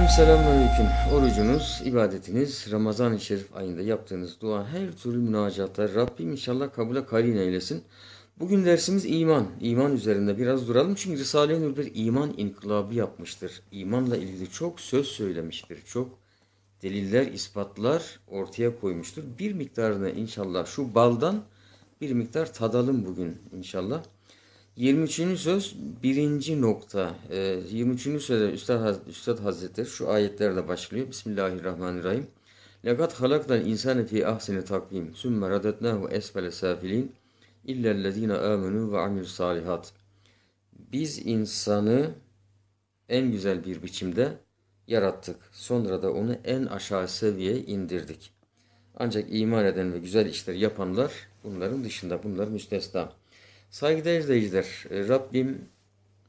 Efendim selamünaleyküm. Orucunuz, ibadetiniz, Ramazan-ı Şerif ayında yaptığınız dua, her türlü münacatlar Rabbim inşallah kabule karin eylesin. Bugün dersimiz iman. İman üzerinde biraz duralım çünkü Risale-i Nur bir iman inkılabı yapmıştır. İmanla ilgili çok söz söylemiştir. Çok deliller, ispatlar ortaya koymuştur. Bir miktarını inşallah şu baldan bir miktar tadalım bugün inşallah. 23. söz birinci nokta. E, 23. sözde Üstad, Üstad Hazretleri şu ayetlerle başlıyor. Bismillahirrahmanirrahim. Lekat halaknal insane fi ahseni takvim. Sümme radetnahu esfele safilin. İllellezine amenu ve amil salihat. Biz insanı en güzel bir biçimde yarattık. Sonra da onu en aşağı seviyeye indirdik. Ancak iman eden ve güzel işler yapanlar bunların dışında, bunlar müstesna. Saygıdeğer izleyiciler, e, Rabbim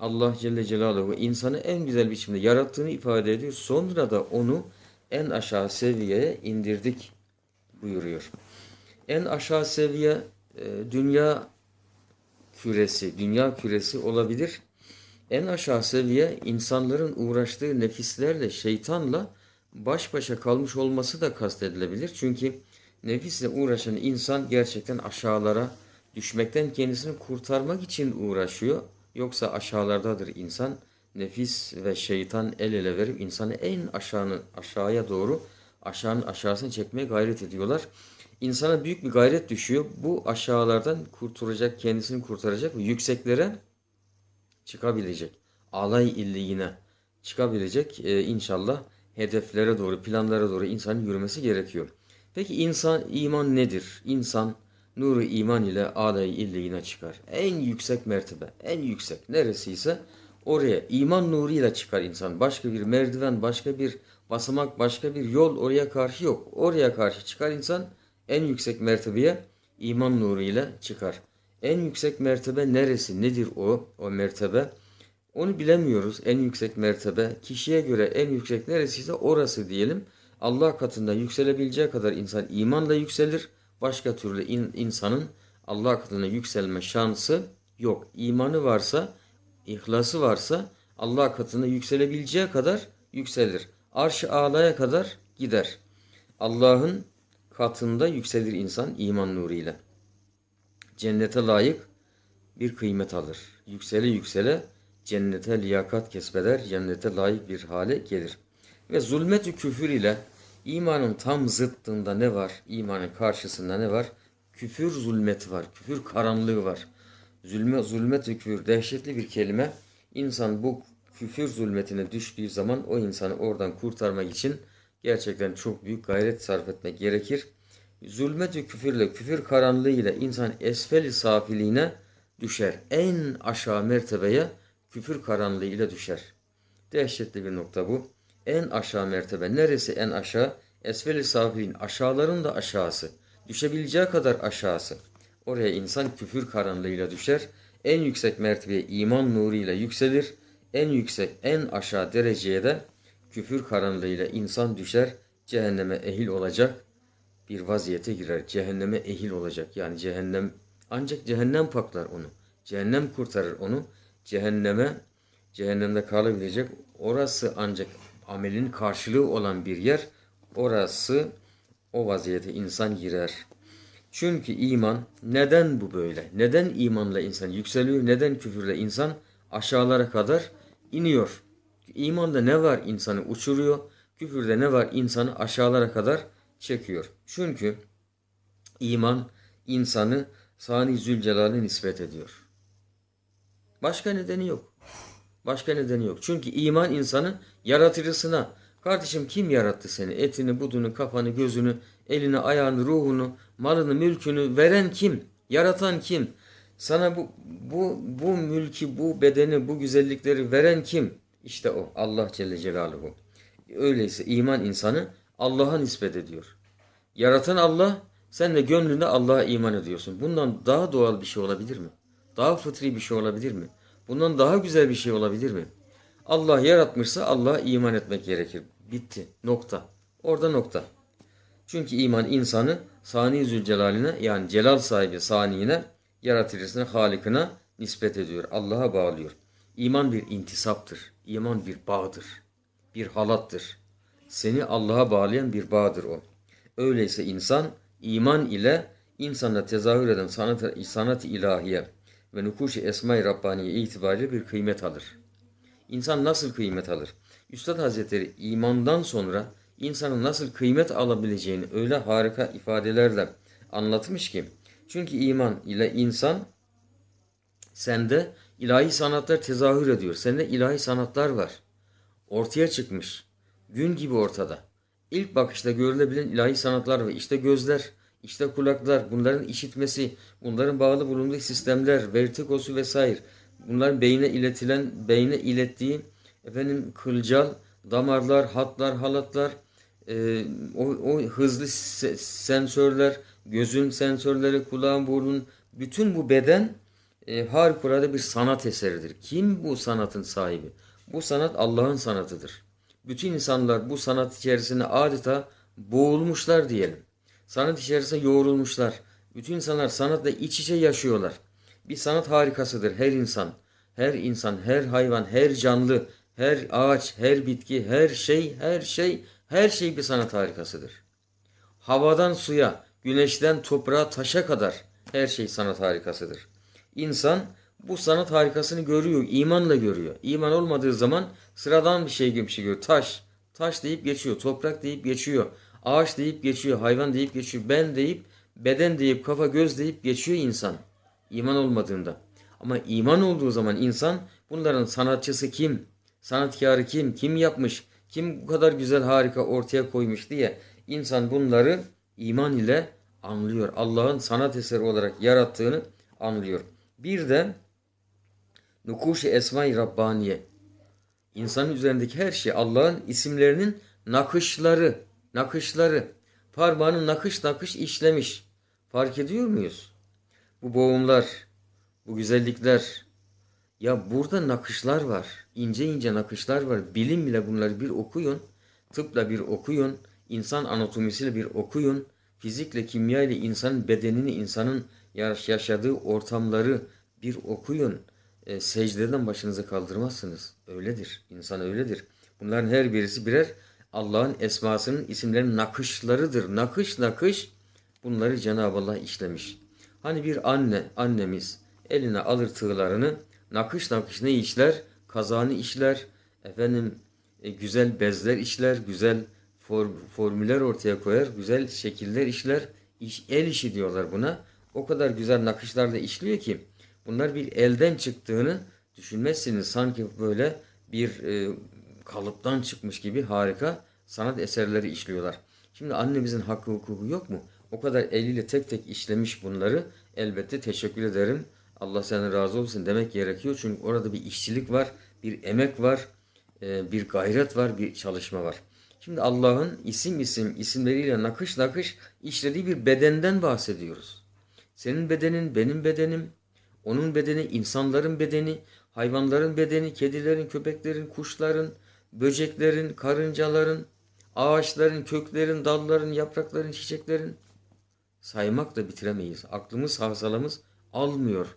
Allah Celle Celaluhu insanı en güzel biçimde yarattığını ifade ediyor. Sonra da onu en aşağı seviyeye indirdik buyuruyor. En aşağı seviye e, dünya küresi, dünya küresi olabilir. En aşağı seviye insanların uğraştığı nefislerle, şeytanla baş başa kalmış olması da kastedilebilir. Çünkü nefisle uğraşan insan gerçekten aşağılara düşmekten kendisini kurtarmak için uğraşıyor. Yoksa aşağılardadır insan. Nefis ve şeytan el ele verip insanı en aşağının aşağıya doğru aşağının aşağısını çekmeye gayret ediyorlar. İnsana büyük bir gayret düşüyor. Bu aşağılardan kurtulacak, kendisini kurtaracak ve yükseklere çıkabilecek. Alay illiğine çıkabilecek e, inşallah hedeflere doğru, planlara doğru insanın yürümesi gerekiyor. Peki insan iman nedir? İnsan nuru iman ile alay illiğine çıkar. En yüksek mertebe, en yüksek neresiyse oraya iman nuruyla çıkar insan. Başka bir merdiven, başka bir basamak, başka bir yol oraya karşı yok. Oraya karşı çıkar insan en yüksek mertebeye iman nuruyla çıkar. En yüksek mertebe neresi? Nedir o? O mertebe. Onu bilemiyoruz. En yüksek mertebe. Kişiye göre en yüksek neresiyse orası diyelim. Allah katında yükselebileceği kadar insan imanla yükselir. Başka türlü in- insanın Allah katına yükselme şansı yok. İmanı varsa, ihlası varsa Allah katına yükselebileceği kadar yükselir. Arş-ı alaya kadar gider. Allah'ın katında yükselir insan iman nuruyla cennete layık bir kıymet alır. Yüksele yüksele cennete liyakat kesbeder, cennete layık bir hale gelir. Ve zulmetü küfür ile imanın tam zıttında ne var? İmanın karşısında ne var? Küfür zulmeti var, küfür karanlığı var. Zulme, zulmetü küfür dehşetli bir kelime. İnsan bu küfür zulmetine düştüğü zaman o insanı oradan kurtarmak için gerçekten çok büyük gayret sarf etmek gerekir zulmetü küfürle, küfür karanlığıyla insan esfel safiliğine düşer. En aşağı mertebeye küfür karanlığıyla düşer. Dehşetli bir nokta bu. En aşağı mertebe. Neresi en aşağı? Esfel-i safilin. Aşağıların da aşağısı. Düşebileceği kadar aşağısı. Oraya insan küfür karanlığıyla düşer. En yüksek mertebeye iman nuruyla yükselir. En yüksek, en aşağı dereceye de küfür karanlığıyla insan düşer. Cehenneme ehil olacak bir vaziyete girer. Cehenneme ehil olacak. Yani cehennem ancak cehennem paklar onu. Cehennem kurtarır onu. Cehenneme cehennemde kalabilecek. Orası ancak amelin karşılığı olan bir yer. Orası o vaziyete insan girer. Çünkü iman neden bu böyle? Neden imanla insan yükseliyor? Neden küfürle insan aşağılara kadar iniyor? İmanda ne var insanı uçuruyor? Küfürde ne var insanı aşağılara kadar çekiyor. Çünkü iman insanı Sani Zülcelal'e nispet ediyor. Başka nedeni yok. Başka nedeni yok. Çünkü iman insanı yaratıcısına. Kardeşim kim yarattı seni? Etini, budunu, kafanı, gözünü, elini, ayağını, ruhunu, malını, mülkünü veren kim? Yaratan kim? Sana bu bu bu mülkü, bu bedeni, bu güzellikleri veren kim? İşte o Allah Celle Celaluhu. Öyleyse iman insanı Allah'a nispet ediyor. Yaratan Allah, sen de gönlünde Allah'a iman ediyorsun. Bundan daha doğal bir şey olabilir mi? Daha fıtri bir şey olabilir mi? Bundan daha güzel bir şey olabilir mi? Allah yaratmışsa Allah'a iman etmek gerekir. Bitti. Nokta. Orada nokta. Çünkü iman insanı Sani Zülcelal'ine yani celal sahibi saniyine, yaratıcısına, halikine nispet ediyor. Allah'a bağlıyor. İman bir intisaptır. İman bir bağdır. bir halattır. Seni Allah'a bağlayan bir bağdır o. Öyleyse insan iman ile insanda tezahür eden sanat, sanat ilahiye ve nukuş-i esma-i Rabbaniye itibariyle bir kıymet alır. İnsan nasıl kıymet alır? Üstad Hazretleri imandan sonra insanın nasıl kıymet alabileceğini öyle harika ifadelerle anlatmış ki. Çünkü iman ile insan sende ilahi sanatlar tezahür ediyor. Sende ilahi sanatlar var. Ortaya çıkmış. Gün gibi ortada. İlk bakışta görülebilen ilahi sanatlar var. İşte gözler, işte kulaklar, bunların işitmesi, bunların bağlı bulunduğu sistemler, vertikosu vesaire. Bunların beyne iletilen, beyne ilettiği efendim kılcal, damarlar, hatlar, halatlar, e, o, o hızlı se- sensörler, gözün sensörleri, kulağın, burnun, bütün bu beden e, harikulade bir sanat eseridir. Kim bu sanatın sahibi? Bu sanat Allah'ın sanatıdır. Bütün insanlar bu sanat içerisinde adeta boğulmuşlar diyelim. Sanat içerisinde yoğrulmuşlar. Bütün insanlar sanatla iç içe yaşıyorlar. Bir sanat harikasıdır her insan. Her insan, her hayvan, her canlı, her ağaç, her bitki, her şey, her şey, her şey bir sanat harikasıdır. Havadan suya, güneşten toprağa, taşa kadar her şey sanat harikasıdır. İnsan bu sanat harikasını görüyor, imanla görüyor. İman olmadığı zaman sıradan bir şey gibi bir şey görüyor. Taş, taş deyip geçiyor, toprak deyip geçiyor, ağaç deyip geçiyor, hayvan deyip geçiyor, ben deyip, beden deyip, kafa göz deyip geçiyor insan. İman olmadığında. Ama iman olduğu zaman insan bunların sanatçısı kim? Sanatkarı kim? Kim yapmış? Kim bu kadar güzel harika ortaya koymuş diye insan bunları iman ile anlıyor. Allah'ın sanat eseri olarak yarattığını anlıyor. Bir de Nukuş-i Esma-i Rabbaniye. İnsanın üzerindeki her şey Allah'ın isimlerinin nakışları, nakışları. Parmağını nakış nakış işlemiş. Fark ediyor muyuz? Bu boğumlar, bu güzellikler. Ya burada nakışlar var. ince ince nakışlar var. Bilim bile bunları bir okuyun. Tıpla bir okuyun. insan anatomisiyle bir okuyun. Fizikle, kimya ile insanın bedenini, insanın yaş- yaşadığı ortamları bir okuyun. E, secdeden başınızı kaldırmazsınız. Öyledir. İnsan öyledir. Bunların her birisi birer Allah'ın esmasının isimlerinin nakışlarıdır. Nakış nakış bunları Cenab-ı Allah işlemiş. Hani bir anne, annemiz eline alır tığlarını, nakış nakış ne işler? Kazanı işler, efendim e, güzel bezler işler, güzel for- formüller ortaya koyar, güzel şekiller işler. İş, el işi diyorlar buna. O kadar güzel nakışlarla işliyor ki bunlar bir elden çıktığını düşünmezsiniz. Sanki böyle bir e, kalıptan çıkmış gibi harika sanat eserleri işliyorlar. Şimdi annemizin hakkı hukuku yok mu? O kadar eliyle tek tek işlemiş bunları. Elbette teşekkür ederim. Allah senden razı olsun demek gerekiyor. Çünkü orada bir işçilik var, bir emek var, e, bir gayret var, bir çalışma var. Şimdi Allah'ın isim isim isimleriyle nakış nakış işlediği bir bedenden bahsediyoruz. Senin bedenin, benim bedenim, onun bedeni, insanların bedeni, hayvanların bedeni, kedilerin, köpeklerin, kuşların, böceklerin, karıncaların, ağaçların, köklerin, dalların, yaprakların, çiçeklerin saymak da bitiremeyiz. Aklımız, hafızalamız almıyor.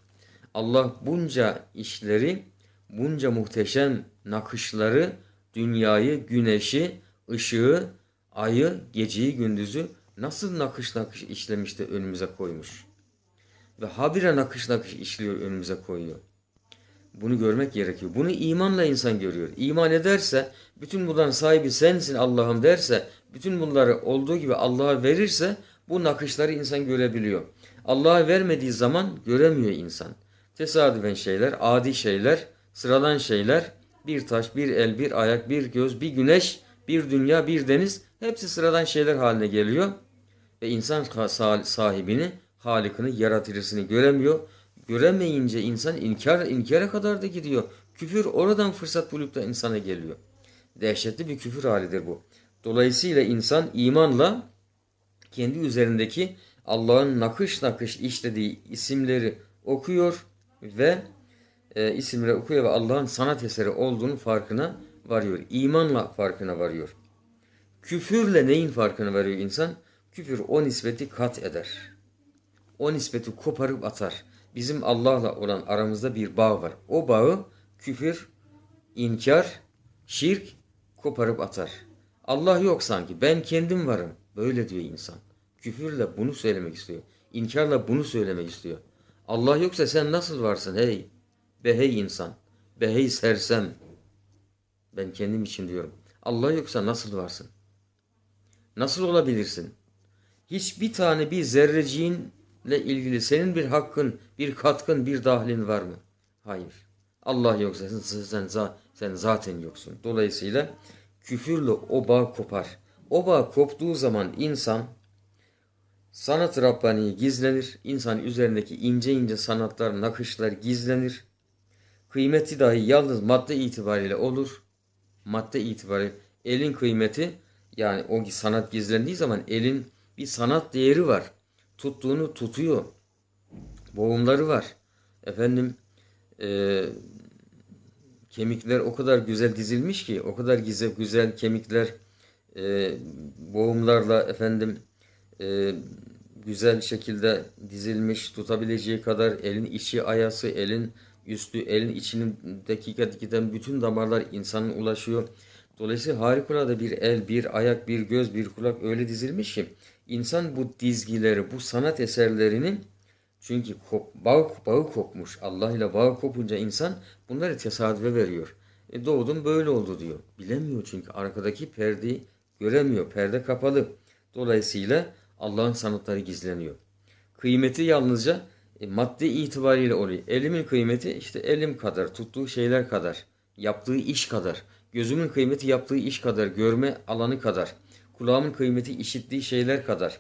Allah bunca işleri, bunca muhteşem nakışları, dünyayı, güneşi, ışığı, ayı, geceyi, gündüzü nasıl nakış nakış işlemiş de önümüze koymuş. Ve habire nakış nakış işliyor önümüze koyuyor. Bunu görmek gerekiyor. Bunu imanla insan görüyor. İman ederse, bütün bunların sahibi sensin Allah'ım derse, bütün bunları olduğu gibi Allah'a verirse bu nakışları insan görebiliyor. Allah'a vermediği zaman göremiyor insan. Tesadüfen şeyler, adi şeyler, sıradan şeyler, bir taş, bir el, bir ayak, bir göz, bir güneş, bir dünya, bir deniz hepsi sıradan şeyler haline geliyor. Ve insan sa- sahibini, halikini, yaratıcısını göremiyor. Göremeyince insan inkar inkara kadar da gidiyor. Küfür oradan fırsat bulup da insana geliyor. Dehşetli bir küfür halidir bu. Dolayısıyla insan imanla kendi üzerindeki Allah'ın nakış nakış işlediği isimleri okuyor ve e, isimleri okuyor ve Allah'ın sanat eseri olduğunu farkına varıyor. İmanla farkına varıyor. Küfürle neyin farkına varıyor insan? Küfür o nispeti kat eder. O nispeti koparıp atar. Bizim Allah'la olan aramızda bir bağ var. O bağı küfür, inkar, şirk koparıp atar. Allah yok sanki. Ben kendim varım. Böyle diyor insan. Küfürle bunu söylemek istiyor. İnkarla bunu söylemek istiyor. Allah yoksa sen nasıl varsın hey? Be hey insan. Be hey sersem. Ben kendim için diyorum. Allah yoksa nasıl varsın? Nasıl olabilirsin? Hiçbir tane bir zerreciğinle ilgili senin bir hakkın, bir katkın, bir dahlin var mı? Hayır. Allah yoksa sen, sen, sen zaten yoksun. Dolayısıyla küfürle o bağ kopar. O bağ koptuğu zaman insan sanat Rabbani'yi gizlenir. İnsan üzerindeki ince ince sanatlar, nakışlar gizlenir. Kıymeti dahi yalnız madde itibariyle olur. Madde itibariyle elin kıymeti yani o sanat gizlendiği zaman elin bir sanat değeri var. Tuttuğunu tutuyor. Boğumları var. Efendim e, kemikler o kadar güzel dizilmiş ki o kadar güzel, güzel kemikler e, boğumlarla efendim e, güzel şekilde dizilmiş tutabileceği kadar elin içi ayası elin üstü elin içinin dakika giden bütün damarlar insanın ulaşıyor. Dolayısıyla harikulade bir el, bir ayak, bir göz, bir kulak öyle dizilmiş ki insan bu dizgileri, bu sanat eserlerinin çünkü kop, bağı, bağı kopmuş. Allah ile bağı kopunca insan bunları tesadüfe veriyor. E doğdum böyle oldu diyor. Bilemiyor çünkü arkadaki perdeyi göremiyor. Perde kapalı. Dolayısıyla Allah'ın sanatları gizleniyor. Kıymeti yalnızca e, madde itibariyle oluyor. Elimin kıymeti işte elim kadar, tuttuğu şeyler kadar, yaptığı iş kadar. Gözümün kıymeti yaptığı iş kadar, görme alanı kadar. Kulağımın kıymeti işittiği şeyler kadar.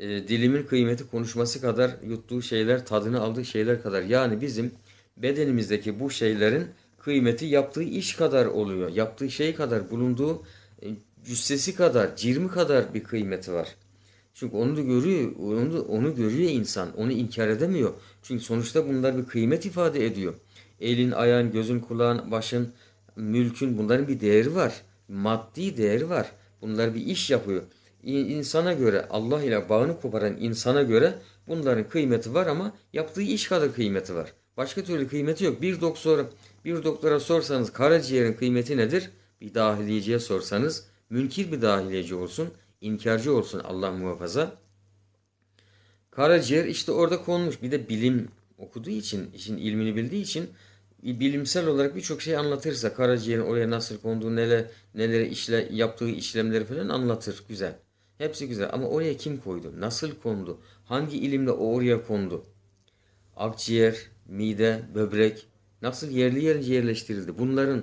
E, dilimin kıymeti konuşması kadar, yuttuğu şeyler, tadını aldığı şeyler kadar. Yani bizim bedenimizdeki bu şeylerin kıymeti yaptığı iş kadar oluyor. Yaptığı şey kadar, bulunduğu e, cüssesi kadar, cirmi kadar bir kıymeti var. Çünkü onu da görüyor, onu, da, onu görüyor insan, onu inkar edemiyor. Çünkü sonuçta bunlar bir kıymet ifade ediyor. Elin, ayağın, gözün, kulağın, başın, mülkün bunların bir değeri var. Maddi değeri var. Bunlar bir iş yapıyor. İnsana göre, Allah ile bağını koparan insana göre bunların kıymeti var ama yaptığı iş kadar kıymeti var. Başka türlü kıymeti yok. Bir doktora, bir doktora sorsanız karaciğerin kıymeti nedir? Bir dahiliyeciye sorsanız münkir bir dahiliyeci olsun inkarcı olsun Allah muhafaza. Karaciğer işte orada konmuş. Bir de bilim okuduğu için, işin ilmini bildiği için bilimsel olarak birçok şey anlatırsa karaciğerin oraya nasıl konduğu, neler nelere işle yaptığı işlemleri falan anlatır. Güzel. Hepsi güzel ama oraya kim koydu? Nasıl kondu? Hangi ilimle o oraya kondu? Akciğer, mide, böbrek nasıl yerli yerince yerleştirildi? Bunların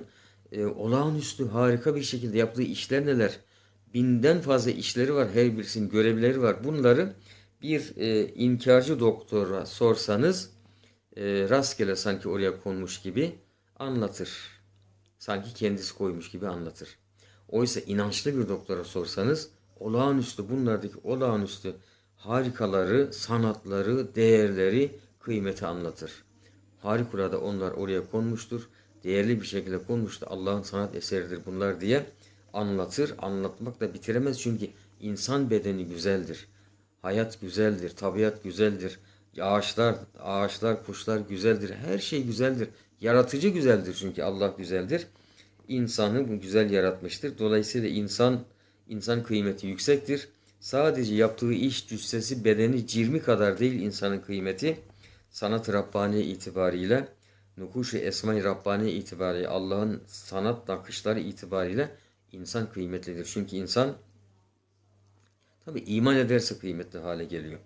e, olağanüstü harika bir şekilde yaptığı işler neler? binden fazla işleri var, her birisinin görevleri var. Bunları bir e, inkarcı doktora sorsanız e, rastgele sanki oraya konmuş gibi anlatır. Sanki kendisi koymuş gibi anlatır. Oysa inançlı bir doktora sorsanız olağanüstü bunlardaki olağanüstü harikaları, sanatları, değerleri, kıymeti anlatır. Harikulade onlar oraya konmuştur. Değerli bir şekilde konmuştur. Allah'ın sanat eseridir bunlar diye anlatır, anlatmak da bitiremez çünkü insan bedeni güzeldir. Hayat güzeldir, tabiat güzeldir. Ağaçlar, ağaçlar, kuşlar güzeldir. Her şey güzeldir. Yaratıcı güzeldir çünkü Allah güzeldir. İnsanı bu güzel yaratmıştır. Dolayısıyla insan insan kıymeti yüksektir. Sadece yaptığı iş cüssesi bedeni cirmi kadar değil insanın kıymeti. Sanat Rabbani itibariyle, nukuş-u esma-i Rabbani itibariyle, Allah'ın sanat nakışları itibariyle insan kıymetlidir. Çünkü insan tabi iman ederse kıymetli hale geliyor.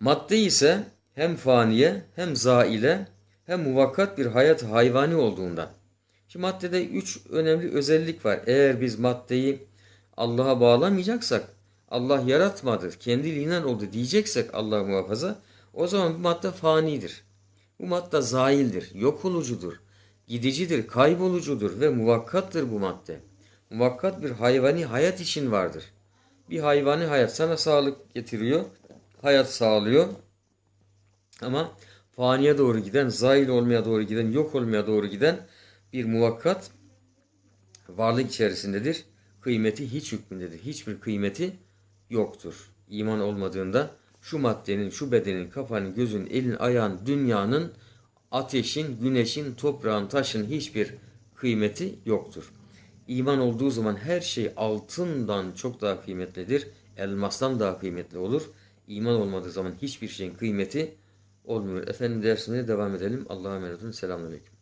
Madde ise hem faniye hem zaile hem muvakkat bir hayat hayvani olduğundan. Şimdi maddede üç önemli özellik var. Eğer biz maddeyi Allah'a bağlamayacaksak, Allah yaratmadı, kendiliğinden oldu diyeceksek Allah muhafaza, o zaman bu madde fanidir. Bu madde zaildir, yok olucudur, gidicidir, kaybolucudur ve muvakkattır bu madde muvakkat bir hayvani hayat için vardır. Bir hayvani hayat sana sağlık getiriyor, hayat sağlıyor. Ama faniye doğru giden, zail olmaya doğru giden, yok olmaya doğru giden bir muvakkat varlık içerisindedir. Kıymeti hiç hükmündedir. Hiçbir kıymeti yoktur. İman olmadığında şu maddenin, şu bedenin, kafanın, gözün, elin, ayağın, dünyanın, ateşin, güneşin, toprağın, taşın hiçbir kıymeti yoktur İman olduğu zaman her şey altından çok daha kıymetlidir. Elmastan daha kıymetli olur. İman olmadığı zaman hiçbir şeyin kıymeti olmuyor. Efendim dersine devam edelim. Allah'a emanet olun. Selamünaleyküm.